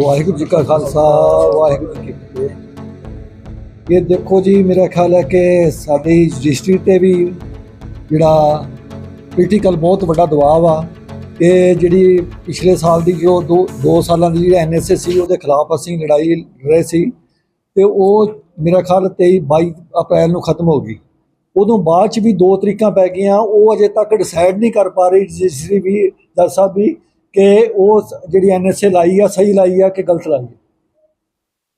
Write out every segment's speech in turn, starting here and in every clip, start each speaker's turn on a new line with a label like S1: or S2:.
S1: ਵਾਹਿਗੁਰੂ ਜੀ ਕਾ ਖਾਲਸਾ, ਵਾਹਿਗੁਰੂ ਜੀ ਕੀ ਫਤਿਹ। ਇਹ ਦੇਖੋ ਜੀ, ਮੇਰਾ ਖਿਆਲ ਹੈ ਕਿ ਸਾਡੀ ਰਜਿਸਟਰੀ ਤੇ ਵੀ ਜਿਹੜਾ ਪੋਲੀਟੀਕਲ ਬਹੁਤ ਵੱਡਾ ਦਬਾਅ ਆ ਇਹ ਜਿਹੜੀ ਪਿਛਲੇ ਸਾਲ ਦੀ ਜੋ 2 2 ਸਾਲਾਂ ਦੀ ਜਿਹੜੀ ਐਨਐਸਐਸ ਸੀ, ਉਹਦੇ ਖਿਲਾਫ ਅਸੀਂ ਲੜਾਈ ਲੜ ਰਹੇ ਸੀ। ਤੇ ਉਹ ਮੇਰਾ ਖਿਆਲ 23 22 ਅਪ੍ਰੈਲ ਨੂੰ ਖਤਮ ਹੋ ਗਈ। ਉਦੋਂ ਬਾਅਦ ਚ ਵੀ ਦੋ ਤਰੀਕਾਂ ਪੈ ਗਈਆਂ, ਉਹ ਅਜੇ ਤੱਕ ਡਿਸਾਈਡ ਨਹੀਂ ਕਰ ਪਾ ਰਹੀ। ਰਜਿਸਟਰੀ ਵੀ, ਜੱਜ ਸਾਹਿਬ ਵੀ ਕਿ ਉਹ ਸ- ਜਿਹੜੀ ਐਨਐਸਏ ਲਾਈ ਆ, ਸਹੀ ਲਾਈ ਆ ਕਿ ਗਲਤ ਲਾਈ ਆ?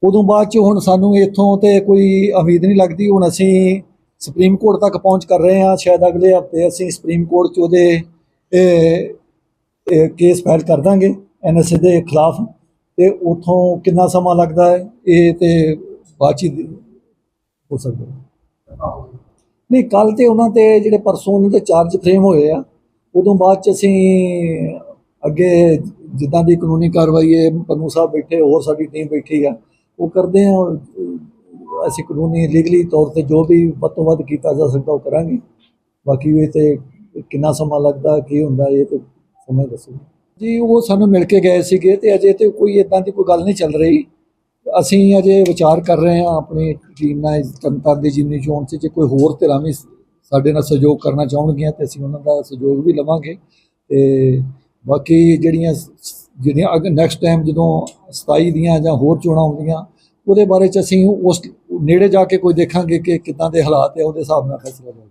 S1: ਉਦੋਂ ਬਾਅਦ ਚ ਹੁਣ ਸਾਨੂੰ ਇੱਥੋਂ ਤੇ ਕੋਈ ਉਮੀਦ ਨਹੀਂ ਲੱਗਦੀ। ਹੁਣ ਅਸੀਂ ਸੁਪਰੀਮ ਕੋਰਟ ਤੱਕ ਪਹੁੰਚ ਕਰ ਰਹੇ ਹਾਂ। ਸ਼ਾਇਦ ਅਗਲੇ ਹਫ਼ਤੇ ਅਸੀਂ ਸੁਪਰੀਮ ਕੋਰਟ ਚ ਉਹਦੇ ਕੇਸ ਫਾਈਲ ਕਰ ਦਾਂਗੇ ਐਨਐਸਏ ਦੇ ਖਿਲਾਫ। ਤੇ ਉਥੋਂ ਕਿੰਨਾ ਸਮਾਂ ਲੱਗਦਾ ਹੈ? ਇਹ ਤੇ ਬਾਅਦ ਚ ਹੋ ਸਕਦਾ ਨਹੀਂ ਕੱਲ ਤੇ ਉਹਨਾਂ ਤੇ ਜਿਹੜੇ ਪਰਸੋਂ ਦੇ ਚਾਰਜ ਫਰੇਮ ਹੋਏ ਆ, ਉਦੋਂ ਬਾਅਦ ਚ ਅਸੀਂ ਅੱਗੇ ਜਿੱਦਾਂ ਦੀ ਕਾਨੂੰਨੀ ਕਾਰਵਾਈ ਹੈ, ਪੰਨੂ ਸਾਹਿਬ ਬੈਠੇ, ਹੋਰ ਸਾਡੀ ਟੀਮ ਬੈਠੀ ਆ, ਉਹ ਕਰਦੇ ਆ ਅਸੀਂ ਕਾਨੂੰਨੀ ਲੀਗਲੀ ਤੌਰ ਤੇ ਜੋ ਵੀ ਵੱਧ ਤੋਂ ਵੱਧ ਕੀਤਾ ਜਾ ਸਕਦਾ ਉਹ ਕਰਾਂਗੇ। ਬਾਕੀ ਇਹ ਤੇ ਕਿੰਨਾ ਸਮਾਂ ਲੱਗਦਾ, ਕੀ ਹੁੰਦਾ, ਇਹ ਤੇ ਸਮਝ ਦੱਸੋ। ਜੀ, ਉਹ ਸਾਨੂੰ ਮਿਲ ਕੇ ਗਏ ਸੀਗੇ ਤੇ ਅਜੇ ਤੇ ਕੋਈ ਇਦਾਂ ਦੀ ਕੋਈ ਗੱਲ ਨਹੀਂ ਚੱਲ ਰਹੀ। ਅਸੀਂ ਅਜੇ ਵਿਚਾਰ ਕਰ ਰਹੇ ਹਾਂ ਆਪਣੀ ਟੀਮ ਨਾਲ, ਜਨਤਾ ਦੀ ਜਿੰਨੀ ਚੋਣ 'ਚ ਜੇ ਕੋਈ ਹੋਰ ਧਿਰਾਂ ਵੀ ਸਾਡੇ ਨਾਲ ਸਹਿਯੋਗ ਕਰਨਾ ਚਾਹੁੰਗੀਆਂ ਤੇ ਅਸੀਂ ਉਹਨਾਂ ਦਾ ਸਹਿਯੋਗ ਵੀ ਲਵਾਂਗੇ ਤੇ ਬਾਕੀ ਜਿਹੜੀਆਂ ਜਿਹੜੀਆਂ ਅਗ ਨੈਕਸਟ ਟਾਈਮ ਜਦੋਂ 27 ਦੀਆਂ ਜਾਂ ਹੋਰ ਚੋਣਾਂ ਆਉਂਦੀਆਂ, ਉਹਦੇ ਬਾਰੇ ਚ ਅਸੀਂ ਉਸ ਨੇੜੇ ਜਾ ਕੇ ਕੋਈ ਦੇਖਾਂਗੇ ਕਿ ਕਿੱਦਾਂ ਦੇ ਹਾਲਾਤ ਹੈ ਉਹਦੇ ਹਿਸਾਬ ਨਾਲ ਫੈਸਲਾ ਲਵਾਂਗੇ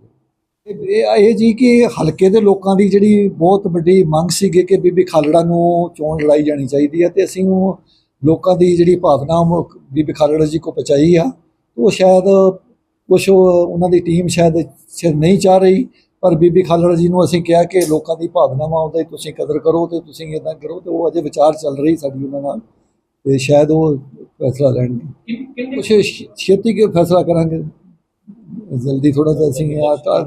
S1: ਇਹ- ਇਹ ਜੀ ਕਿ ਹਲਕੇ ਦੇ ਲੋਕਾਂ ਦੀ ਜਿਹੜੀ ਬਹੁਤ ਵੱਡੀ ਮੰਗ ਸੀਗੀ ਕਿ ਬੀਬੀ ਖਾਲੜਾ ਨੂੰ ਚੋਣ ਲੜਾਈ ਜਾਣੀ ਚਾਹੀਦੀ ਹੈ ਤੇ ਅਸੀਂ ਉਹ ਲੋਕਾਂ ਦੀ ਜਿਹੜੀ ਭਾਵਨਾ, ਉਹ ਬੀਬੀ ਖਾਲੜਾ ਜੀ ਕੋ ਪਹੁੰਚਾਈ ਆ। ਉਹ ਸ਼ਾਇਦ ਕੁਛ ਉਹਨਾਂ ਦੀ ਟੀਮ ਸ਼ਾਇਦ ਨਹੀਂ ਚਾਹ ਰਹੀ ਪਰ ਬੀਬੀ ਖਾਲੜਾ ਜੀ ਨੂੰ ਅਸੀਂ ਕਿਹਾ ਕਿ ਲੋਕਾਂ ਦੀ ਭਾਵਨਾਵਾਂ ਉਹਦਾ ਤੁਸੀਂ ਕਦਰ ਕਰੋ ਤੇ ਤੁਸੀਂ ਇਦਾਂ ਕਰੋ ਤੇ ਉਹ ਅਜੇ ਵਿਚਾਰ ਚੱਲ ਰਹੀ ਸਾਡੀ ਉਹਨਾਂ ਨਾਲ ਤੇ ਸ਼ਾਇਦ ਉਹ ਫੈਸਲਾ ਲੈਣਗੇ। ਕੁਛ ਛੇਤੀ ਕੇ ਫੈਸਲਾ ਕਰਾਂਗੇ? ਜਲਦੀ ਥੋੜਾ ਜਿਹਾ ਅਸੀਂ ਆ ਤਾਂ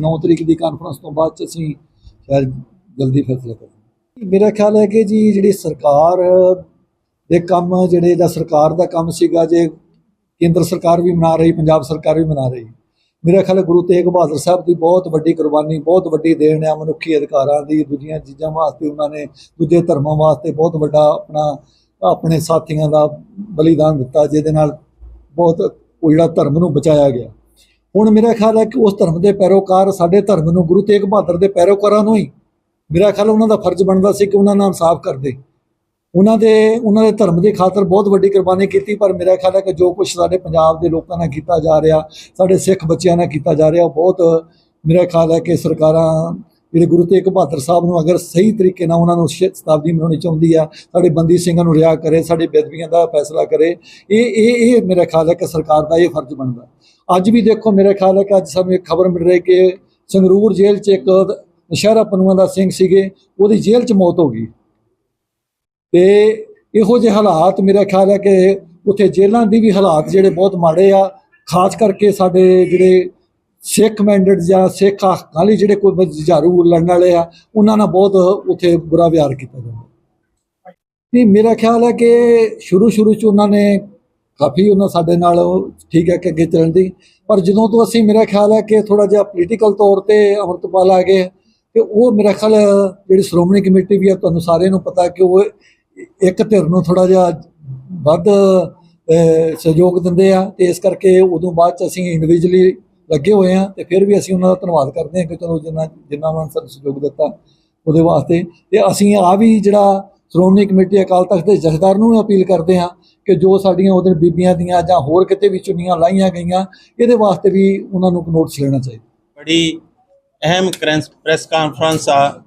S1: 9 ਤਰੀਕ ਦੀ ਕਾਨਫਰੰਸ ਤੋਂ ਬਾਅਦ ਚ ਅਸੀਂ ਸ਼ਾਇਦ ਜਲਦੀ ਫੈਸਲਾ ਕਰਾਂਗੇ। ਮੇਰਾ ਖਿਆਲ ਹੈ ਕਿ ਜੀ ਜਿਹੜੀ ਸਰਕਾਰ ਦੇ ਕੰਮ ਜਿਹੜੇ ਜਾਂ ਸਰਕਾਰ ਦਾ ਕੰਮ ਸੀਗਾ ਜੇ ਕੇਂਦਰ ਸਰਕਾਰ ਵੀ ਮਨਾ ਰਹੀ ਪੰਜਾਬ ਸਰਕਾਰ ਵੀ ਮਨਾ ਰਹੀ। ਮੇਰਾ ਖਿਆਲ ਗੁਰੂ ਤੇਗ ਬਹਾਦਰ ਸਾਹਿਬ ਦੀ ਬਹੁਤ ਵੱਡੀ ਕੁਰਬਾਨੀ, ਬਹੁਤ ਵੱਡੀ ਦੇਣ ਹੈ ਮਨੁੱਖੀ ਅਧਿਕਾਰਾਂ ਦੀ, ਦੂਜੀਆਂ ਚੀਜ਼ਾਂ ਵਾਸਤੇ ਉਹਨਾਂ ਨੇ, ਦੂਜੇ ਧਰਮਾਂ ਵਾਸਤੇ ਬਹੁਤ ਵੱਡਾ ਆਪਣਾ, ਆਪਣੇ ਸਾਥੀਆਂ ਦਾ ਬਲੀਦਾਨ ਦਿੱਤਾ, ਜਿਹਦੇ ਨਾਲ ਬਹੁਤ ਉਹ ਜਿਹੜਾ ਧਰਮ ਨੂੰ ਬਚਾਇਆ ਗਿਆ। ਹੁਣ ਮੇਰਾ ਖਿਆਲ ਹੈ ਕਿ ਉਸ ਧਰਮ ਦੇ ਪੈਰੋਕਾਰ ਸਾਡੇ ਧਰਮ ਨੂੰ ਗੁਰੂ ਤੇਗ ਬਹਾਦਰ ਦੇ ਪੈਰੋਕਾਰਾਂ ਨੂੰ ਹੀ, ਮੇਰਾ ਖਿਆਲ ਉਹਨਾਂ ਦਾ ਫਰਜ਼ ਬਣਦਾ ਸੀ ਕਿ ਉਹਨਾਂ ਨਾਲ ਇਨਸਾਫ ਕਰਦੇ ਉਹਨਾਂ ਦੇ ਉਹਨਾਂ ਦੇ ਧਰਮ ਦੀ ਖਾਤਰ ਬਹੁਤ ਵੱਡੀ ਕੁਰਬਾਨੀ ਕੀਤੀ, ਪਰ ਮੇਰਾ ਖਿਆਲ ਹੈ ਕਿ ਜੋ ਕੁਝ ਸਾਡੇ ਪੰਜਾਬ ਦੇ ਲੋਕਾਂ ਨਾਲ ਕੀਤਾ ਜਾ ਰਿਹਾ, ਸਾਡੇ ਸਿੱਖ ਬੱਚਿਆਂ ਨਾਲ ਕੀਤਾ ਜਾ ਰਿਹਾ, ਉਹ ਬਹੁਤ ਮੇਰਾ ਖਿਆਲ ਹੈ ਕਿ ਸਰਕਾਰਾਂ, ਜਿਹੜੇ ਗੁਰੂ ਤੇਗ ਬਹਾਦਰ ਸਾਹਿਬ ਨੂੰ ਅਗਰ ਸਹੀ ਤਰੀਕੇ ਨਾਲ ਉਹਨਾਂ ਨੂੰ ਸ਼ਤਾਬਦੀ ਮਨਾਉਣੀ ਚਾਹੁੰਦੀ ਆ ਸਾਡੇ ਬੰਦੀ ਸਿੰਘਾਂ ਨੂੰ ਰਿਹਾ ਕਰੇ, ਸਾਡੇ ਬੇਦਬੀਆਂ ਦਾ ਫੈਸਲਾ ਕਰੇ, ਇਹ ਇਹ ਇਹ ਮੇਰਾ ਖਿਆਲ ਹੈ ਕਿ ਸਰਕਾਰ ਦਾ ਇਹ ਫਰਜ਼ ਬਣਦਾ। ਅੱਜ ਵੀ ਦੇਖੋ ਮੇਰਾ ਖਿਆਲ ਹੈ ਕਿ ਅੱਜ ਸਾਨੂੰ ਇੱਕ ਖਬਰ ਮਿਲ ਰਹੀ ਕਿ ਸੰਗਰੂਰ ਜੇਲ੍ਹ 'ਚ ਇੱਕ ਨਸ਼ਹਿਰਾ ਪਨੂਆ ਦਾ ਸਿੰਘ ਸੀਗੇ, ਉਹਦੀ ਜੇਲ੍ਹ 'ਚ ਮੌਤ ਹੋ ਗਈ। ਤੇ ਇਹੋ ਜਿਹੇ ਹਾਲਾਤ ਮੇਰਾ ਖਿਆਲ ਹੈ ਕਿ ਉੱਥੇ ਜੇਲ੍ਹਾਂ ਦੀ ਵੀ ਹਾਲਾਤ ਜਿਹੜੇ ਬਹੁਤ ਮਾੜੇ ਆ, ਖਾਸ ਕਰਕੇ ਸਾਡੇ ਜਿਹੜੇ ਸਿੱਖ ਮੈਂਡੇਟ ਜਾਂ ਸਿੱਖ ਹੱਕਾਂ ਲਈ ਜਿਹੜੇ ਕੋਈ ਜੁਝਾਰੂ ਲੜਨ ਵਾਲੇ ਆ, ਉਹਨਾਂ ਨਾਲ ਬਹੁਤ ਉੱਥੇ ਬੁਰਾ ਵਿਹਾਰ ਕੀਤਾ ਜਾਂਦਾ। ਨਹੀਂ, ਮੇਰਾ ਖਿਆਲ ਹੈ ਕਿ ਸ਼ੁਰੂ ਸ਼ੁਰੂ ਚ ਉਹਨਾਂ ਨੇ ਕਾਫੀ ਉਹਨਾਂ ਸਾਡੇ ਨਾਲ ਉਹ ਠੀਕ ਹੈ ਕਿ ਅੱਗੇ ਚੱਲਣ ਦੀ, ਪਰ ਜਦੋਂ ਤੋਂ ਅਸੀਂ ਮੇਰਾ ਖਿਆਲ ਹੈ ਕਿ ਥੋੜਾ ਜਿਹਾ ਪੋਲੀਟੀਕਲ ਤੌਰ ਤੇ ਅਮਰਤਪਾਲ ਆ ਗਏ, ਤੇ ਉਹ ਮੇਰਾ ਖਿਆਲ ਜਿਹੜੀ ਸ਼੍ਰੋਮਣੀ ਕਮੇਟੀ ਵੀ ਆ ਤੁਹਾਨੂੰ ਸਾਰਿਆਂ ਨੂੰ ਪਤਾ ਕਿ ਉਹ ਇੱਕ ਧਿਰ ਨੂੰ ਥੋੜਾ ਜਿਹਾ ਵੱਧ ਸਹਿਯੋਗ ਦਿੰਦੇ ਆ ਤੇ ਇਸ ਕਰਕੇ ਉਦੋਂ ਬਾਅਦ ਚ ਅਸੀਂ ਇੰਡੀਵਿਜੂਅਲੀ ਲੱਗੇ ਹੋਏ ਆ ਤੇ ਫਿਰ ਵੀ ਅਸੀਂ ਉਹਨਾਂ ਦਾ ਧੰਨਵਾਦ ਕਰਦੇ ਹਾਂ ਕਿ ਚਲੋ ਜਿੰਨਾ ਜਿੰਨਾ ਉਹਨਾਂ ਨੇ ਸਾਨੂੰ ਸਹਿਯੋਗ ਦਿੱਤਾ ਉਹਦੇ ਵਾਸਤੇ। ਤੇ ਅਸੀਂ ਆ ਵੀ ਜਿਹੜਾ ਸ਼੍ਰੋਮਣੀ ਕਮੇਟੀ ਅਕਾਲ ਤਖਤ ਦੇ ਜਥੇਦਾਰ ਨੂੰ ਵੀ ਅਪੀਲ ਕਰਦੇ ਹਾਂ ਕਿ ਜੋ ਸਾਡੀਆਂ ਉਹਦੇ ਬੀਬੀਆਂ ਦੀਆਂ ਜਾਂ ਹੋਰ ਕਿਤੇ ਵੀ ਚੁੰਨੀਆਂ ਲਾਈਆਂ ਗਈਆਂ, ਇਹਦੇ ਵਾਸਤੇ ਵੀ ਉਹਨਾਂ ਨੂੰ ਨੋਟਿਸ ਲੈਣਾ ਚਾਹੀਦਾ।
S2: ਬੜੀ ਅਹਿਮ ਕਰੈਂਸ- ਪ੍ਰੈਸ ਕਾਨਫਰੰਸ ਆ,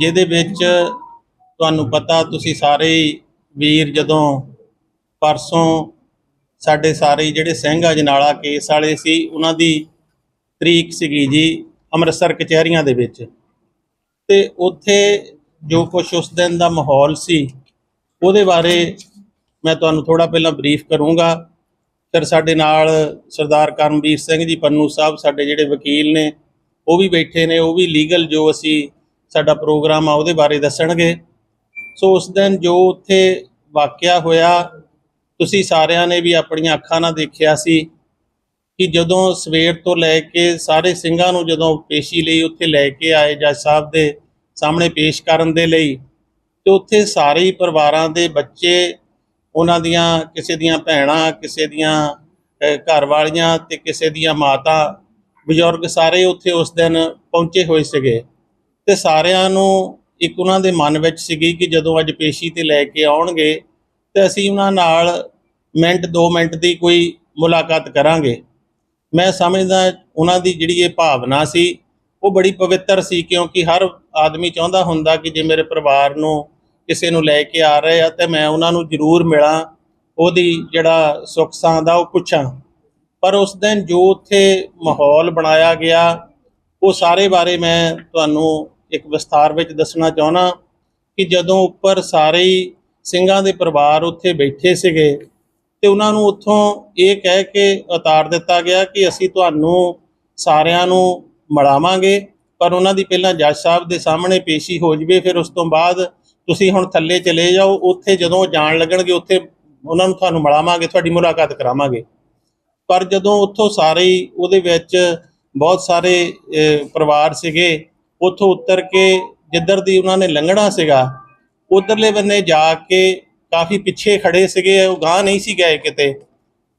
S2: ਜਿਹਦੇ ਵਿੱਚ ਤੁਹਾਨੂੰ ਪਤਾ, ਤੁਸੀਂ ਸਾਰੇ ਵੀਰ ਜਦੋਂ ਪਰਸੋਂ ਸਾਡੇ ਸਾਰੇ ਜਿਹੜੇ ਸਿੰਘ ਅਜਨਾਲਾ ਕੇਸ ਵਾਲੇ ਸੀ, ਉਹਨਾਂ ਦੀ ਤਰੀਕ ਸੀਗੀ ਜੀ ਅੰਮ੍ਰਿਤਸਰ ਕਚਹਿਰੀਆਂ ਦੇ ਵਿੱਚ। ਤੇ ਉੱਥੇ ਜੋ ਕੁਝ ਉਸ ਦਿਨ ਦਾ ਮਾਹੌਲ ਸੀ, ਉਹਦੇ ਬਾਰੇ ਮੈਂ ਤੁਹਾਨੂੰ ਥੋੜਾ ਪਹਿਲਾਂ ਬਰੀਫ ਕਰੂੰਗਾ। ਫਿਰ ਸਾਡੇ ਨਾਲ ਸਰਦਾਰ ਕਰਮਵੀਰ ਸਿੰਘ ਜੀ, ਪੰਨੂ ਸਾਹਿਬ ਸਾਡੇ ਜਿਹੜੇ ਵਕੀਲ ਨੇ, ਉਹ ਵੀ ਬੈਠੇ ਨੇ, ਉਹ ਵੀ ਲੀਗਲ ਜੋ ਅਸੀਂ ਸਾਡਾ ਪ੍ਰੋਗਰਾਮ ਆ, ਉਹਦੇ ਬਾਰੇ ਦੱਸਣਗੇ। ਸੋ ਉਸ ਦਿਨ ਜੋ ਉੱਥੇ ਵਾਕਿਆ ਹੋਇਆ ਤੁਸੀਂ ਸਾਰਿਆਂ ਨੇ ਵੀ ਆਪਣੀਆਂ ਅੱਖਾਂ ਨਾਲ ਦੇਖਿਆ ਸੀ ਕਿ ਜਦੋਂ ਸਵੇਰ ਤੋਂ ਲੈ ਕੇ ਸਾਰੇ ਸਿੰਘਾਂ ਨੂੰ ਜਦੋਂ ਪੇਸ਼ੀ ਲਈ ਉੱਥੇ ਲੈ ਕੇ ਆਏ ਜੱਜ ਸਾਹਿਬ ਦੇ ਸਾਹਮਣੇ ਪੇਸ਼ ਕਰਨ ਦੇ ਲਈ ਤੇ ਉੱਥੇ ਸਾਰੇ ਹੀ ਪਰਿਵਾਰਾਂ ਦੇ ਬੱਚੇ ਉਹਨਾਂ ਦੀਆਂ ਕਿਸੇ ਦੀਆਂ ਭੈਣਾਂ ਕਿਸੇ ਦੀਆਂ ਅਹ, ਘਰ ਵਾਲੀਆਂ ਤੇ ਕਿਸੇ ਦੀਆਂ ਮਾਤਾ ਬਜ਼ੁਰਗ ਸਾਰੇ ਉੱਥੇ ਉਸ ਦਿਨ ਪਹੁੰਚੇ ਹੋਏ ਸੀਗੇ। ਤੇ ਸਾਰਿਆਂ ਨੂੰ ਇੱਕ ਉਹਨਾਂ ਦੇ ਮਨ ਵਿੱਚ ਸੀਗੀ ਕਿ ਜਦੋਂ ਅੱਜ ਪੇਸ਼ੀ ਤੇ ਲੈ ਕੇ ਆਉਣਗੇ ਤੇ ਅਸੀਂ ਉਹਨਾਂ ਨਾਲ ਮਿੰਟ 2 ਮਿੰਟ ਦੀ ਕੋਈ ਮੁਲਾਕਾਤ ਕਰਾਂਗੇ। ਮੈਂ ਸਮਝਦਾ ਉਹਨਾਂ ਦੀ ਜਿਹੜੀ ਇਹ ਭਾਵਨਾ ਸੀ, ਉਹ ਬੜੀ ਪਵਿੱਤਰ ਸੀ ਕਿਉਂਕਿ ਹਰ ਆਦਮੀ ਚਾਹੁੰਦਾ ਹੁੰਦਾ ਕਿ ਜੇ ਮੇਰੇ ਪਰਿਵਾਰ ਨੂੰ ਕਿਸੇ ਨੂੰ ਲੈ ਕੇ ਆ ਰਹੇ ਆ ਤੇ ਮੈਂ ਉਹਨਾਂ ਨੂੰ ਜ਼ਰੂਰ ਮਿਲਾਂ, ਉਹਦੀ ਜਿਹੜਾ ਸੁੱਖ ਸਾਂਦ ਆ ਉਹ ਪੁੱਛਾਂ। ਪਰ ਉਸ ਦਿਨ ਜੋ ਉੱਥੇ ਮਾਹੌਲ ਬਣਾਇਆ ਗਿਆ, ਉਹ ਸਾਰੇ ਬਾਰੇ ਮੈਂ ਤੁਹਾਨੂੰ ਇੱਕ ਵਿਸਥਾਰ ਵਿੱਚ ਦੱਸਣਾ ਚਾਹਣਾ ਕਿ ਜਦੋਂ ਉੱਪਰ ਸਾਰੇ ਹੀ ਸਿੰਘਾਂ ਦੇ ਪਰਿਵਾਰ ਉੱਥੇ ਬੈਠੇ ਸੀਗੇ ਤੇ ਉਹਨਾਂ ਨੂੰ ਉੱਥੋਂ ਇਹ ਕਹਿ ਕੇ ਉਤਾਰ ਦਿੱਤਾ ਗਿਆ ਕਿ ਅਸੀਂ ਤੁਹਾਨੂੰ ਸਾਰਿਆਂ ਨੂੰ ਮਿਲਾਵਾਂਗੇ ਪਰ ਉਹਨਾਂ ਦੀ ਪਹਿਲਾਂ ਜੱਜ ਸਾਹਿਬ ਦੇ ਸਾਹਮਣੇ ਪੇਸ਼ੀ ਹੋ ਜਵੇ, ਫਿਰ ਉਸ ਤੋਂ ਬਾਅਦ ਤੁਸੀਂ ਹੁਣ ਥੱਲੇ ਚਲੇ ਜਾਓ, ਉੱਥੇ ਜਦੋਂ ਉਹ ਜਾਣ ਲੱਗਣਗੇ, ਉੱਥੇ ਉਹਨਾਂ ਨੂੰ ਤੁਹਾਨੂੰ ਮਿਲਾਵਾਂਗੇ ਤੁਹਾਡੀ ਮੁਲਾਕਾਤ ਕਰਾਵਾਂਗੇ। ਪਰ ਜਦੋਂ ਉੱਥੋਂ ਸਾਰੇ ਹੀ ਉਹਦੇ ਵਿੱਚ ਬਹੁਤ ਸਾਰੇ ਪਰਿਵਾਰ ਸੀਗੇ ਉੱਥੋਂ ਉਤਰ ਕੇ ਜਿੱਧਰ ਦੀ ਉਹਨਾਂ ਨੇ ਲੰਘਣਾ ਸੀਗਾ, ਉਧਰਲੇ ਬੰਨੇ ਜਾ ਕੇ ਕਾਫੀ ਪਿੱਛੇ ਖੜੇ ਸੀਗੇ, ਉਹ ਗਾਂ ਨਹੀਂ ਸੀ ਗਏ ਕਿਤੇ।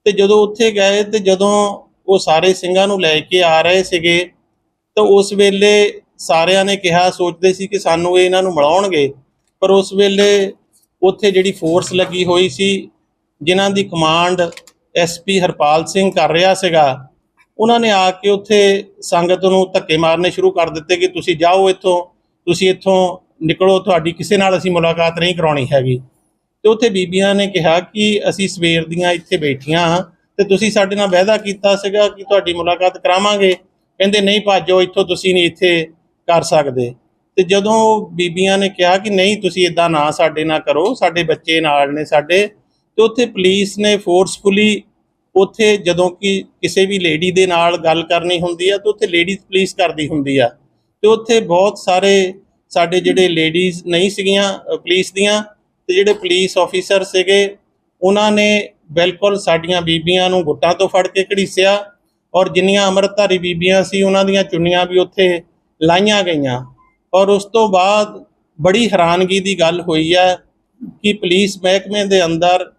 S2: ਤੇ ਜਦੋਂ ਉੱਥੇ ਗਏ ਤੇ ਜਦੋਂ ਉਹ ਸਾਰੇ ਸਿੰਘਾਂ ਨੂੰ ਲੈ ਕੇ ਆ ਰਹੇ ਸੀਗੇ, ਤਾਂ ਉਸ ਵੇਲੇ ਸਾਰਿਆਂ ਨੇ ਕਿਹਾ, ਸੋਚਦੇ ਸੀ ਕਿ ਸਾਨੂੰ ਇਹ ਇਹਨਾਂ ਨੂੰ ਮਿਲਾਉਣਗੇ। ਪਰ ਉਸ ਵੇਲੇ ਉੱਥੇ ਜਿਹੜੀ ਫੋਰਸ ਲੱਗੀ ਹੋਈ ਸੀ, ਜਿਨ੍ਹਾਂ ਦੀ ਕਮਾਂਡ ਐਸਪੀ ਹਰਪਾਲ ਸਿੰਘ ਕਰ ਰਿਹਾ ਸੀਗਾ ਉਹਨਾਂ ਨੇ ਆ ਕੇ ਉੱਥੇ ਸੰਗਤ ਨੂੰ ਧੱਕੇ ਮਾਰਨੇ ਸ਼ੁਰੂ ਕਰ ਦਿੱਤੇ ਕਿ ਤੁਸੀਂ ਜਾਓ ਇੱਥੋਂ, ਤੁਸੀਂ ਇੱਥੋਂ ਨਿਕਲੋ, ਤੁਹਾਡੀ ਕਿਸੇ ਨਾਲ ਅਸੀਂ ਮੁਲਾਕਾਤ ਨਹੀਂ ਕਰਾਉਣੀ ਹੈਗੀ। ਤੇ ਉੱਥੇ ਬੀਬੀਆਂ ਨੇ ਕਿਹਾ ਕਿ ਅਸੀਂ ਸਵੇਰ ਦੀਆਂ ਇੱਥੇ ਬੈਠੀਆਂ ਹਾਂ ਤੇ ਤੁਸੀਂ ਸਾਡੇ ਨਾਲ ਵਾਅਦਾ ਕੀਤਾ ਸੀਗਾ ਕਿ ਤੁਹਾਡੀ ਮੁਲਾਕਾਤ ਕਰਾਵਾਂਗੇ। ਕਹਿੰਦੇ, ਨਹੀਂ ਭਾਜੋ ਇੱਥੋਂ ਤੁਸੀਂ ਨਹੀਂ ਇੱਥੇ ਕਰ ਸਕਦੇ। ਤੇ ਜਦੋਂ ਬੀਬੀਆਂ ਨੇ ਕਿਹਾ ਕਿ ਨਹੀਂ, ਤੁਸੀਂ ਇਦਾਂ ਨਾ ਸਾਡੇ ਨਾਲ ਕਰੋ, ਸਾਡੇ ਬੱਚੇ ਨਾਲ ਨੇ ਸਾਡੇ, ਤੇ ਉੱਥੇ ਪੁਲਿਸ ਨੇ ਫੋਰਸਫੁਲੀ ਉੱਥੇ ਜਦੋਂ ਕਿ ਕਿਸੇ ਵੀ ਲੇਡੀ ਦੇ ਨਾਲ ਗੱਲ ਕਰਨੀ ਹੁੰਦੀ ਆ, ਤਾਂ ਉੱਥੇ ਲੇਡੀਜ਼ ਪੁਲਿਸ ਕਰਦੀ ਹੁੰਦੀ ਆ। ਤੇ ਉੱਥੇ ਬਹੁਤ ਸਾਰੇ ਸਾਡੇ ਜਿਹੜੇ ਲੇਡੀਜ਼ ਨਹੀਂ ਸੀਗੀਆਂ ਪੁਲਿਸ ਦੀਆਂ, ਤੇ ਜਿਹੜੇ ਪੁਲਿਸ ਆਫੀਸਰ ਸੀਗੇ, ਉਹਨਾਂ ਨੇ ਬਿਲਕੁਲ ਸਾਡੀਆਂ ਬੀਬੀਆਂ ਨੂੰ ਗੁੱਟਾਂ ਤੋਂ ਫੜ ਕੇ ਘੜੀਸਿਆ ਔਰ ਜਿੰਨੀਆਂ ਅੰਮ੍ਰਿਤਧਾਰੀ ਬੀਬੀਆਂ ਸੀ, ਉਹਨਾਂ ਦੀਆਂ ਚੁੰਨੀਆਂ ਵੀ ਉੱਥੇ ਲਾਈਆਂ ਗਈਆਂ। ਔਰ ਉਸ ਤੋਂ ਬਾਅਦ ਬੜੀ ਹੈਰਾਨਗੀ ਦੀ ਗੱਲ ਹੋਈ ਹੈ ਕਿ ਪੁਲਿਸ ਮਹਿਕਮੇ ਦੇ ਅੰਦਰ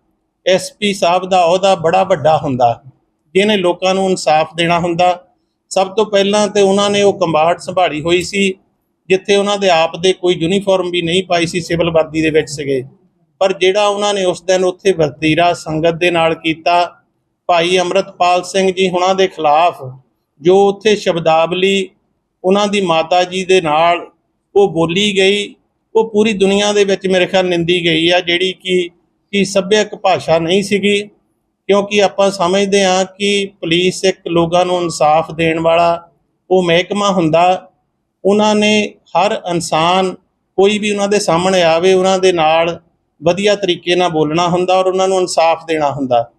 S2: ਐਸਪੀ ਸਾਹਿਬ ਦਾ ਅਹੁਦਾ ਬੜਾ ਵੱਡਾ ਹੁੰਦਾ। ਜਿਹਨੇ ਲੋਕਾਂ ਨੂੰ ਇਨਸਾਫ ਦੇਣਾ ਹੁੰਦਾ। ਸਭ ਤੋਂ ਪਹਿਲਾਂ ਤੇ ਉਹਨਾਂ ਨੇ ਉਹ ਕੰਬਾਟ ਸੰਭਾਲੀ ਹੋਈ ਸੀ, ਜਿੱਥੇ ਉਹਨਾਂ ਦੇ ਆਪ ਦੇ ਕੋਈ ਯੂਨੀਫਾਰਮ ਵੀ ਨਹੀਂ ਪਾਈ ਸੀ ਸਿਵਲ ਵਰਦੀ ਦੇ ਵਿੱਚ ਸੀਗੇ। ਪਰ ਜਿਹੜਾ ਉਹਨਾਂ ਨੇ ਉਸ ਦਿਨ ਉੱਥੇ ਵਰਤੀਰਾ ਸੰਗਤ ਦੇ ਨਾਲ ਕੀਤਾ, ਭਾਈ ਅੰਮ੍ਰਿਤਪਾਲ ਸਿੰਘ ਜੀ ਹੁਣਾਂ ਦੇ ਖਿਲਾਫ, ਜੋ ਉੱਥੇ ਸ਼ਬਦਾਵਲੀ ਉਹਨਾਂ ਦੀ ਮਾਤਾ ਜੀ ਦੇ ਨਾਲ ਉਹ ਬੋਲੀ ਗਈ, ਉਹ ਪੂਰੀ ਦੁਨੀਆ ਦੇ ਵਿੱਚ ਮੇਰੇ ਖਿਆਲ ਨਿੰਦੀ ਗਈ ਆ, ਜਿਹੜੀ ਕਿ ਕਿ ਸੱਭਿਅਕ ਭਾਸ਼ਾ ਨਹੀਂ ਸੀਗੀ, ਕਿਉਂਕਿ ਆਪਾਂ ਸਮਝਦੇ ਹਾਂ ਕਿ ਪੁਲਿਸ ਇੱਕ ਲੋਕਾਂ ਨੂੰ ਇਨਸਾਫ ਦੇਣ ਵਾਲਾ, ਉਹ ਮਹਿਕਮਾ ਹੁੰਦਾ। ਉਹਨਾਂ ਨੇ ਹਰ ਇਨਸਾਨ ਕੋਈ ਵੀ ਉਹਨਾਂ ਦੇ ਸਾਹਮਣੇ ਆਵੇ, ਉਹਨਾਂ ਦੇ ਨਾਲ ਵਧੀਆ ਤਰੀਕੇ ਨਾਲ ਬੋਲਣਾ ਹੁੰਦਾ ਔਰ ਉਹਨਾਂ ਨੂੰ ਇਨਸਾਫ ਦੇਣਾ ਹੁੰਦਾ।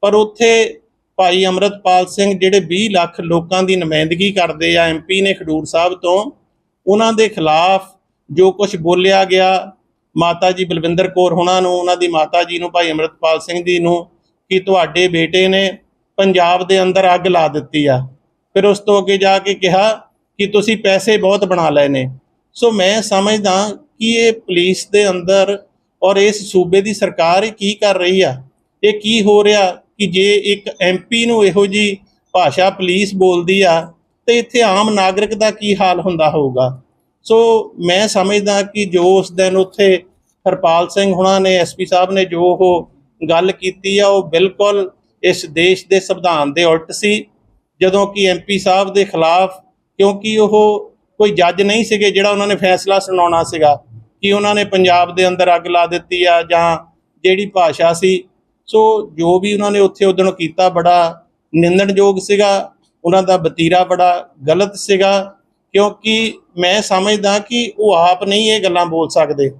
S2: ਪਰ ਉੱਥੇ ਭਾਈ ਅਮਰਤਪਾਲ ਸਿੰਘ ਜਿਹੜੇ 20 ਲੱਖ ਲੋਕਾਂ ਦੀ ਨੁਮਾਇੰਦਗੀ ਕਰਦੇ ਆ ਐਮਪੀ ਨੇ ਖਡੂਰ ਸਾਹਿਬ ਤੋਂ, ਉਹਨਾਂ ਦੇ ਖਿਲਾਫ ਜੋ ਕੁਝ ਬੋਲਿਆ ਗਿਆ ਮਾਤਾ ਜੀ ਬਲਵਿੰਦਰ ਕੌਰ ਹੁਣਾਂ ਨੂੰ, ਉਹਨਾਂ ਦੀ ਮਾਤਾ ਜੀ ਨੂੰ, ਭਾਈ ਅਮਰਤਪਾਲ ਸਿੰਘ ਜੀ ਨੂੰ ਕਿ ਤੁਹਾਡੇ ਬੇਟੇ ਨੇ ਪੰਜਾਬ ਦੇ ਅੰਦਰ ਅੱਗ ਲਾ ਦਿੱਤੀ ਆ। ਫਿਰ ਉਸ ਤੋਂ ਅੱਗੇ ਜਾ ਕੇ ਕਿਹਾ ਕਿ ਤੁਸੀਂ ਪੈਸੇ ਬਹੁਤ ਬਣਾ ਲਏ ਨੇ। ਸੋ ਮੈਂ ਸਮਝਦਾ ਕਿ ਇਹ ਪੁਲਿਸ ਦੇ ਅੰਦਰ ਔਰ ਇਸ ਸੂਬੇ ਦੀ ਸਰਕਾਰ ਇਹ ਕੀ ਕਰ ਰਹੀ ਆ? ਇਹ ਕੀ ਹੋ ਰਿਹਾ ਕਿ ਜੇ ਇੱਕ ਐਮਪੀ ਨੂੰ ਇਹੋ ਜੀ ਭਾਸ਼ਾ ਪੁਲਿਸ ਬੋਲਦੀ ਆ, ਤੇ ਇੱਥੇ ਆਮ ਨਾਗਰਿਕ ਦਾ ਕੀ ਹਾਲ ਹੁੰਦਾ ਹੋਊਗਾ? ਸੋ ਮੈਂ ਸਮਝਦਾ ਕਿ ਜੋ ਉਸ ਦਿਨ ਉੱਥੇ ਹਰਪਾਲ ਸਿੰਘ ਹੁਣਾਂ ਨੇ ਐਸਪੀ ਸਾਹਿਬ ਨੇ ਜੋ ਉਹ ਗੱਲ ਕੀਤੀ ਆ, ਉਹ ਬਿਲਕੁਲ ਇਸ ਦੇਸ਼ ਦੇ ਸੰਵਿਧਾਨ ਦੇ ਉਲਟ ਸੀ। ਜਦੋਂ ਕਿ ਐਮਪੀ ਸਾਹਿਬ ਦੇ ਖਿਲਾਫ, ਕਿਉਂਕਿ ਉਹ ਕੋਈ ਜੱਜ ਨਹੀਂ ਸੀਗੇ ਜਿਹੜਾ ਉਹਨਾਂ ਨੇ ਫੈਸਲਾ ਸੁਣਾਉਣਾ ਸੀਗਾ, ਕਿ ਉਹਨਾਂ ਨੇ ਪੰਜਾਬ ਦੇ ਅੰਦਰ ਅੱਗ ਲਾ ਦਿੱਤੀ ਆ ਜਾਂ ਜਿਹੜੀ ਭਾਸ਼ਾ ਸੀ। ਸੋ ਜੋ ਵੀ ਉਹਨਾਂ ਨੇ ਉੱਥੇ ਉਦੋਂ ਕੀਤਾ, ਬੜਾ ਨਿੰਦਣਯੋਗ ਸੀਗਾ। ਉਹਨਾਂ ਦਾ ਬਤੀਰਾ ਬੜਾ ਗਲਤ ਸੀਗਾ, ਕਿਉਂਕਿ ਮੈਂ ਸਮਝਦਾ ਕਿ ਉਹ ਆਪ ਨਹੀਂ ਇਹ ਗੱਲਾਂ ਬੋਲ ਸਕਦੇ।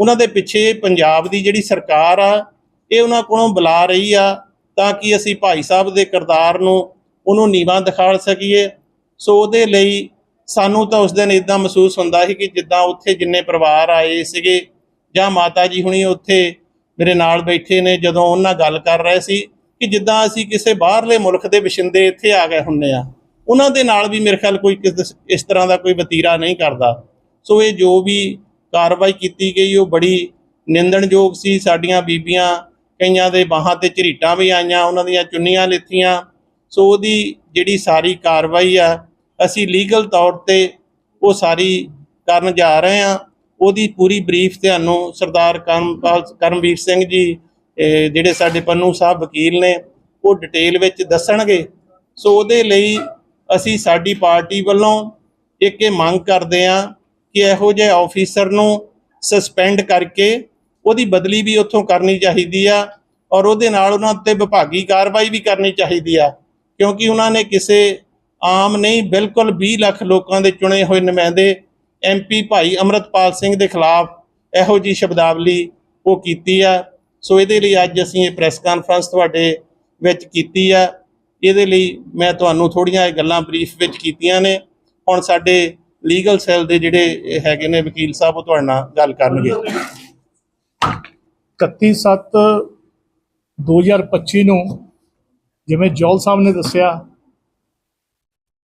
S2: ਉਹਨਾਂ ਦੇ ਪਿੱਛੇ ਪੰਜਾਬ ਦੀ ਜਿਹੜੀ ਸਰਕਾਰ ਆ, ਇਹ ਉਹਨਾਂ ਕੋਲੋਂ ਬੁਲਾ ਰਹੀ ਆ ਤਾਂ ਕਿ ਅਸੀਂ ਭਾਈ ਸਾਹਿਬ ਦੇ ਕਿਰਦਾਰ ਨੂੰ ਉਹਨੂੰ ਨੀਵਾਂ ਦਿਖਾ ਸਕੀਏ। ਸੋ ਉਹਦੇ ਲਈ ਸਾਨੂੰ ਤਾਂ ਉਸ ਦਿਨ ਇਦਾਂ ਮਹਿਸੂਸ ਹੁੰਦਾ ਸੀ ਕਿ ਜਿੱਦਾਂ ਉੱਥੇ ਜਿੰਨੇ ਪਰਿਵਾਰ ਆਏ ਸੀਗੇ ਜਾਂ ਮਾਤਾ ਜੀ ਹੁਣੀ ਉੱਥੇ ਮੇਰੇ ਨਾਲ ਬੈਠੇ ਨੇ, ਜਦੋਂ ਉਹਨਾਂ ਗੱਲ ਕਰ ਰਹੇ ਸੀ ਕਿ ਜਿੱਦਾਂ ਅਸੀਂ ਕਿਸੇ ਬਾਹਰਲੇ ਮੁਲਕ ਦੇ ਵਸਿੰਦੇ ਇੱਥੇ ਆ ਗਏ ਹੁੰਨੇ ਆ, ਉਹਨਾਂ ਦੇ ਨਾਲ ਵੀ ਮੇਰੇ ਖਿਆਲ ਕੋਈ ਕਿਸ- ਇਸ ਤਰ੍ਹਾਂ ਦਾ ਕੋਈ ਵਤੀਰਾ ਨਹੀਂ ਕਰਦਾ। ਸੋ ਇਹ ਜੋ ਵੀ ਕਾਰਵਾਈ ਕੀਤੀ ਗਈ, ਉਹ ਬੜੀ ਨਿੰਦਣਯੋਗ ਸੀ। ਸਾਡੀਆਂ ਬੀਬੀਆਂ ਕਈਆਂ ਦੇ ਬਾਹਾਂ ਤੇ ਝਰੀਟਾਂ ਵੀ ਆਈਆਂ, ਉਹਨਾਂ ਦੀਆਂ ਚੁੰਨੀਆਂ ਲਿੱਥੀਆਂ ਸੋ ਉਹਦੀ ਜਿਹੜੀ ਸਾਰੀ ਕਾਰਵਾਈ ਆ, ਅਸੀਂ ਲੀਗਲ ਤੌਰ ਤੇ ਉਹ ਸਾਰੀ ਕਰਨ ਜਾ ਰਹੇ ਹਾਂ। ਉਹਦੀ ਪੂਰੀ ਬਰੀਫ ਤੁਹਾਨੂੰ ਸਰਦਾਰ ਕਰਮਪਾਲ ਕਰਮਵੀਰ ਸਿੰਘ ਜੀ ਜਿਹੜੇ ਸਾਡੇ ਪੰਨੂ ਸਾਹਿਬ ਵਕੀਲ ਨੇ, ਉਹ ਡਿਟੇਲ ਵਿੱਚ ਦੱਸਣਗੇ। ਸੋ ਉਹਦੇ ਲਈ ਅਸੀਂ ਸਾਡੀ ਪਾਰਟੀ ਵੱਲੋਂ ਇੱਕ ਇਹ ਮੰਗ ਕਰਦੇ ਹਾਂ ਕਿ ਇਹੋ ਜਿਹੇ ਆਫੀਸਰ ਨੂੰ ਸਸਪੈਂਡ ਕਰਕੇ ਉਹਦੀ ਬਦਲੀ ਵੀ ਉੱਥੋਂ ਕਰਨੀ ਚਾਹੀਦੀ ਆ ਔਰ ਉਹਦੇ ਨਾਲ ਉਹਨਾਂ ਉੱਤੇ ਵਿਭਾਗੀ ਕਾਰਵਾਈ ਵੀ ਕਰਨੀ ਚਾਹੀਦੀ ਆ, ਕਿਉਂਕਿ ਉਹਨਾਂ ਨੇ ਕਿਸੇ ਆਮ ਨਹੀਂ, ਬਿਲਕੁਲ 20 ਲੱਖ ਲੋਕਾਂ ਦੇ ਚੁਣੇ ਹੋਏ ਨੁਮਾਇੰਦੇ ਐਮਪੀ ਭਾਈ ਅਮਰਤਪਾਲ ਸਿੰਘ ਦੇ ਖਿਲਾਫ ਇਹੋ ਜੀ ਸ਼ਬਦਾਵਲੀ ਉਹ ਕੀਤੀ ਆ। ਸੋ ਇਹਦੇ ਲਈ ਅੱਜ ਅਸੀਂ ਇਹ ਪ੍ਰੈਸ ਕਾਨਫਰੰਸ ਤੁਹਾਡੇ ਵਿੱਚ ਕੀਤੀ ਆ। ਇਹਦੇ ਲਈ ਮੈਂ ਤੁਹਾਨੂੰ ਥੋੜੀਆਂ ਇਹ ਗੱਲਾਂ ਬਰੀਫ ਵਿੱਚ ਕੀਤੀਆਂ ਨੇ। ਹੁਣ ਸਾਡੇ ਲੀਗਲ ਸੈੱਲ ਦੇ ਜਿਹੜੇ ਹੈਗੇ ਨੇ ਵਕੀਲ ਸਾਹਿਬ, ਉਹ ਤੁਹਾਡੇ ਨਾਲ ਗੱਲ ਕਰਨਗੇ।
S3: 31 ਸੱਤ 2025 ਨੂੰ ਜਿਵੇਂ ਜੌਲ ਸਾਹਿਬ ਨੇ ਦੱਸਿਆ,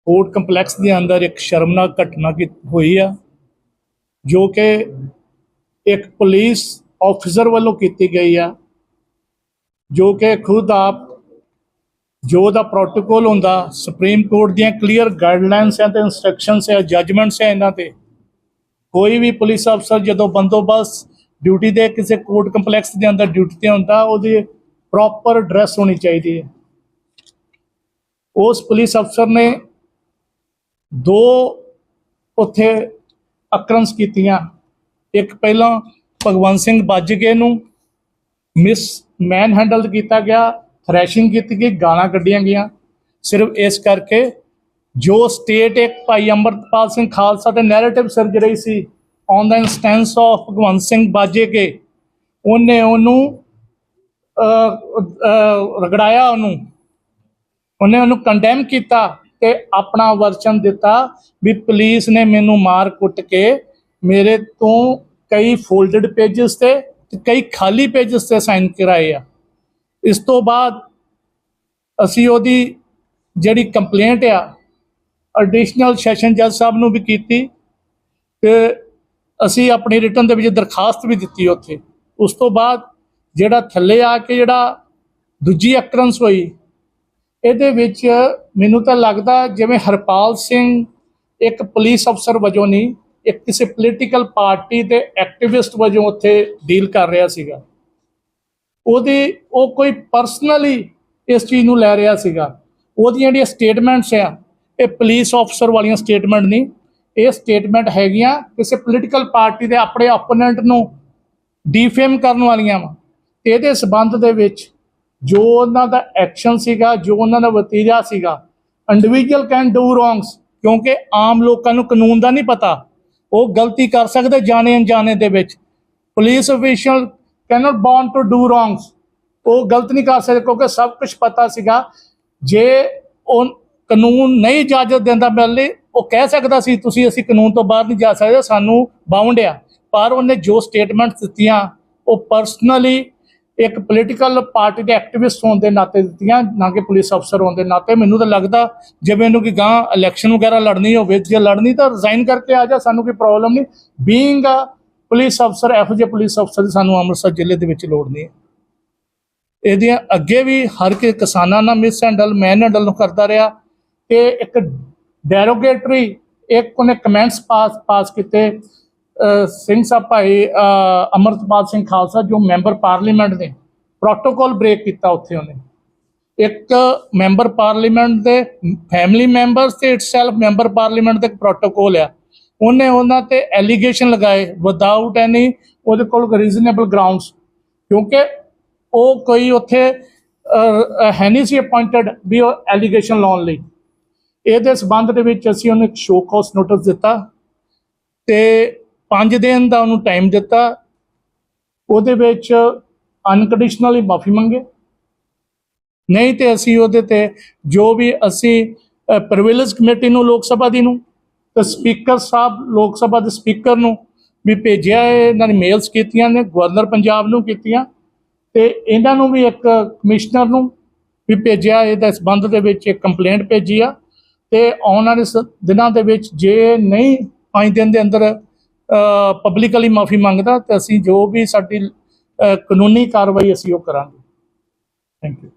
S3: ਕੋਰਟ ਕੰਪਲੈਕਸ ਦੇ ਅੰਦਰ ਇੱਕ ਸ਼ਰਮਨਾਕ ਘਟਨਾ ਕੀ ਹੋਈ ਆ, ਜੋ ਕਿ ਇੱਕ ਪੁਲਿਸ ਆਫੀਸਰ ਵੱਲੋਂ ਕੀਤੀ ਗਈ ਆ, ਜੋ ਕਿ ਖੁਦ ਆਪ ਜੋ ਦਾ ਪ੍ਰੋਟੋਕੋਲ ਹੁੰਦਾ ਸੁਪਰੀਮ ਕੋਰਟ ਦੀਆਂ ਕਲੀਅਰ ਗਾਈਡਲਾਈਨਸ ਹੈ ਤੇ ਇਨਸਟਰਕਸ਼ਨਸ ਹੈ ਜਜਮੈਂਟਸ ਹੈ ਇਹਨਾਂ ਤੇ। ਕੋਈ ਵੀ ਪੁਲਿਸ ਅਫਸਰ ਜਦੋਂ ਬੰਦੋਬਸਤ ਡਿਊਟੀ ਦੇ ਕਿਸੇ ਕੋਰਟ ਕੰਪਲੈਕਸ ਦੇ ਅੰਦਰ ਡਿਊਟੀ ਤੇ ਹੁੰਦਾ, ਉਹਦੀ ਪ੍ਰੋਪਰ ਡਰੈਸ ਹੋਣੀ ਚਾਹੀਦੀ ਹੈ। ਉਸ ਪੁਲਿਸ ਅਫਸਰ ਨੇ ਦੋ ਉੱਥੇ ਅਕਰੰਸ ਕੀਤੀਆਂ। ਇੱਕ ਪਹਿਲਾਂ ਭਗਵੰਤ ਸਿੰਘ ਬਾਜਗੇ ਨੂੰ ਮਿਸ ਮੈਨ ਹੈਂਡਲ ਕੀਤਾ ਗਿਆ ਥ੍ਰੈਸ਼ਿੰਗ ਕੀਤੀ ਗਈ, ਗਾਲਾਂ ਕੱਢੀਆਂ ਗਈਆਂ। ਸਿਰਫ ਇਸ ਕਰਕੇ ਜੋ ਸਟੇਟ ਇੱਕ ਭਾਈ ਅੰਮ੍ਰਿਤਪਾਲ ਸਿੰਘ ਖਾਲਸਾ ਦੇ ਨੈਰੇਟਿਵ ਸਿਰਜ ਰਹੀ ਸੀ on the instance of Bhagwant Singh Bajeke ਉਹਨੇ ਉਹਨੂੰ ਰਗੜਾਇਆ ਉਹਨੂੰ। ਉਹਨੇ ਉਹਨੂੰ ਕੰਡੈਮ ਕੀਤਾ ਤੇ ਆਪਣਾ ਵਰਚਨ ਦਿੱਤਾ ਵੀ ਪੁਲਿਸ ਨੇ ਮੈਨੂੰ ਮਾਰ ਕੁੱਟ ਕੇ ਮੇਰੇ ਤੋਂ ਕਈ ਫੋਲਡਡ ਪੇजेस ਤੇ ਕਈ ਖਾਲੀ ਪੇजेस ਤੇ ਸਾਈਨ ਕਰਾਏ ਆ। ਇਸ ਤੋਂ ਬਾਅਦ ਅਸੀਂ ਉਹਦੀ ਜਿਹੜੀ ਕੰਪਲੇਂਟ ਆ ਐਡੀਸ਼ਨਲ ਸੈਸ਼ਨ ਜੱਜ ਸਾਹਿਬ ਨੂੰ ਵੀ ਕੀਤੀ ਤੇ ਅਸੀਂ ਆਪਣੀ ਰਿਟਰਨ ਦੇ ਵਿੱਚ ਦਰਖਾਸਤ ਵੀ ਦਿੱਤੀ ਉੱਥੇ। ਉਸ ਤੋਂ ਬਾਅਦ ਜਿਹੜਾ ਥੱਲੇ ਆ ਕੇ ਜਿਹੜਾ ਦੂਜੀ ਅਕਰੰਸ ਹੋਈ, ਇਹਦੇ ਵਿੱਚ ਮੈਨੂੰ ਤਾਂ ਲੱਗਦਾ ਜਿਵੇਂ ਹਰਪਾਲ ਸਿੰਘ ਇੱਕ ਪੁਲਿਸ ਅਫਸਰ ਵਜੋਂ ਨਹੀਂ, ਇੱਕ ਕਿਸੇ ਪੋਲੀਟੀਕਲ ਪਾਰਟੀ ਦੇ ਐਕਟਿਵਿਸਟ ਵਜੋਂ ਉੱਥੇ ਡੀਲ ਕਰ ਰਿਹਾ ਸੀਗਾ। ਉਹਦੀ ਉਹ ਕੋਈ ਪਰਸਨਲੀ ਇਸ ਚੀਜ਼ ਨੂੰ ਲੈ ਰਿਹਾ ਸੀਗਾ। ਉਹਦੀਆਂ ਜਿਹੜੀਆਂ ਸਟੇਟਮੈਂਟਸ ਆ, ਇਹ ਪੁਲਿਸ ਅਫਸਰ ਵਾਲੀਆਂ ਸਟੇਟਮੈਂਟ ਨਹੀਂ, ਇਹ ਸਟੇਟਮੈਂਟ ਹੈਗੀਆਂ ਕਿਸੇ ਪੋਲੀਟੀਕਲ ਪਾਰਟੀ ਦੇ ਆਪਣੇ ਓਪੋਨੈਂਟ ਨੂੰ ਡੀਫੇਮ ਕਰਨ ਵਾਲੀਆਂ ਵਾ। ਇਹਦੇ ਸਬੰਧ ਦੇ ਵਿੱਚ ਜੋ ਉਹਨਾਂ ਦਾ ਐਕਸ਼ਨ ਸੀਗਾ, ਜੋ ਉਹਨਾਂ ਦਾ ਵਤੀਰਾ ਸੀਗਾ ਇੰਡੀਵਿਜੂਅਲ ਕੈਨ ਡੂ ਰੋਂਗਸ ਕਿਉਂਕਿ ਆਮ ਲੋਕਾਂ ਨੂੰ ਕਾਨੂੰਨ ਦਾ ਨਹੀਂ ਪਤਾ। ਉਹ ਗਲਤੀ ਕਰ ਸਕਦੇ ਜਾਣੇ ਅਣਜਾਣੇ ਦੇ ਵਿੱਚ। Police official cannot born to do wrongs ਉਹ ਗਲਤ ਨਹੀਂ ਕਰ ਸਕਦੇ ਕਿਉਂਕਿ ਸਭ ਕੁਝ ਪਤਾ ਸੀਗਾ। ਜੇ ਉਹ ਕਾਨੂੰਨ ਨਹੀਂ ਇਜਾਜ਼ਤ ਦਿੰਦਾ ਪਹਿਲੇ ਉਹ ਕਹਿ ਸਕਦਾ ਸੀ, ਤੁਸੀਂ ਅਸੀਂ ਕਾਨੂੰਨ ਤੋਂ ਬਾਹਰ ਨਹੀਂ ਜਾ ਸਕਦੇ, ਸਾਨੂੰ ਬਾਉਂਡ ਆ। ਪਰ ਉਹਨੇ ਜੋ ਸਟੇਟਮੈਂਟਸ ਦਿੱਤੀਆਂ, ਉਹ ਪਰਸਨਲੀ ਇੱਕ ਪੋਲੀਟੀਕਲ ਪਾਰਟੀ ਦੇ ਐਕਟਿਵਿਸਟ ਹੋਣ ਦੇ ਨਾਤੇ ਦਿੱਤੀਆਂ, ਨਾ ਕਿ ਪੁਲਿਸ ਅਫਸਰ ਹੋਣ ਦੇ ਨਾਤੇ। ਮੈਨੂੰ ਤਾਂ ਲੱਗਦਾ ਜੇ ਮੈਨੂੰ ਕਿ ਗਾਂ ਇਲੈਕਸ਼ਨ ਵਗੈਰਾ ਲੜਨੀ ਹੋਵੇ, ਜੇ ਲੜਨੀ ਤਾਂ ਰਿਜ਼ਾਈਨ ਕਰਕੇ ਆ ਜਾ, ਸਾਨੂੰ ਕੋਈ ਪ੍ਰੋਬਲਮ ਨਹੀਂ। ਬੀਇੰਗ ਅ ਪੁਲਿਸ ਅਫਸਰ, ਇਹੋ ਜਿਹੇ ਪੁਲਿਸ ਅਫਸਰ ਦੀ ਸਾਨੂੰ ਅੰਮ੍ਰਿਤਸਰ ਜ਼ਿਲ੍ਹੇ ਦੇ ਵਿੱਚ ਲੋੜ ਨਹੀਂ ਹੈ। ਇਹਦੀਆਂ ਅੱਗੇ ਵੀ ਹਰ ਕੇ ਕਿਸਾਨਾਂ ਨਾਲ ਮਿਸ ਹੈਂਡਲ ਮੈਨ ਹੈਂਡਲ ਨੂੰ ਕਰਦਾ ਰਿਹਾ। ਤੇ ਇੱਕ ਡੈਰੋਗੇਟਰੀ, ਇੱਕ ਉਹਨੇ ਕਮੈਂਟਸ ਪਾਸ ਪਾਸ ਕੀਤੇ। ਸਿੰਘ ਸਾਹਿਬ ਭਾਈ, ਅਹ ਅਮਰਤਪਾਲ ਸਿੰਘ ਖਾਲਸਾ, ਜੋ ਮੈਂਬਰ ਪਾਰਲੀਮੈਂਟ ਨੇ ਪ੍ਰੋਟੋਕੋਲ ਬ੍ਰੇਕ ਕੀਤਾ ਉੱਥੇ ਉਹਨੇ। ਇੱਕ ਮੈਂਬਰ ਪਾਰਲੀਮੈਂਟ ਦੇ ਫੈਮਿਲੀ ਮੈਂਬਰਸ ਤੇ ਇਟਸੈਲਫ ਮੈਂਬਰ ਪਾਰਲੀਮੈਂਟ ਦਾ ਇੱਕ ਪ੍ਰੋਟੋਕਾਲ ਆ। ਉਹਨੇ ਉਹਨਾਂ ਤੇ ਐਲੀਗੇਸ਼ਨ ਲਗਾਏ ਵਿਦਆਊਟ ਐਨੀ ਉਹਦੇ ਕੋਲ ਰੀਜ਼ਨੇਬਲ ਗਰਾਊਂਡਸ ਕਿਉਂਕਿ ਉਹ ਕੋਈ ਉੱਥੇ ਹੈ ਨਹੀਂ ਸੀ ਅਪਾਇੰਟਡ ਵੀ ਉਹ ਐਲੀਗੇਸ਼ਨ ਲਾਉਣ ਲਈ। ਇਹਦੇ ਸਬੰਧ ਦੇ ਵਿੱਚ ਅਸੀਂ ਉਹਨੂੰ ਇੱਕ ਸ਼ੋਅ ਕਾਸ ਨੋਟਿਸ ਦਿੱਤਾ ਤੇ 5 ਦਿਨ ਦਾ ਉਹਨੂੰ ਟਾਈਮ ਦਿੱਤਾ। ਉਹਦੇ ਵਿੱਚ ਅਨਕੰਡੀਸ਼ਨਲੀ ਮਾਫੀ ਮੰਗੇ। ਨਹੀਂ ਤੇ ਅਸੀਂ ਉਹਦੇ ਤੇ ਜੋ ਵੀ ਅਸੀਂ ਪ੍ਰਿਵਿਲੇਜ ਕਮੇਟੀ ਨੂੰ, ਲੋਕ ਸਭਾ ਦੀ ਨੂੰ ਤੇ ਸਪੀਕਰ ਸਾਹਿਬ, ਲੋਕ ਸਭਾ ਦੇ ਸਪੀਕਰ ਨੂੰ ਵੀ ਭੇਜਿਆ ਇਹਨਾਂ ਨੇ ਮੇਲਸ ਕੀਤੀਆਂ ਨੇ, ਗਵਰਨਰ ਪੰਜਾਬ ਨੂੰ ਕੀਤੀਆਂ ਤੇ ਇਹਨਾਂ ਨੂੰ ਵੀ ਇੱਕ ਕਮਿਸ਼ਨਰ ਨੂੰ ਵੀ ਭੇਜਿਆ, ਇਹਦਾ ਸਬੰਧ ਦੇ ਵਿੱਚ ਇੱਕ ਕੰਪਲੇਂਟ ਭੇਜੀ ਆ ਤੇ ਆਉਣ ਵਾਲੇ ਸ- ਦਿਨਾਂ ਦੇ ਵਿੱਚ ਜੇ ਨਹੀਂ ਪੰਜ ਦਿਨ ਦੇ ਅੰਦਰ ਪਬਲਿਕਲੀ ਮਾਫੀ ਮੰਗਦਾ, ਤੇ ਅਸੀਂ ਜੋ ਵੀ ਸਾਡੀ ਕਾਨੂੰਨੀ ਕਾਰਵਾਈ ਅਸੀਂ ਉਹ ਕਰਾਂਗੇ। Thank you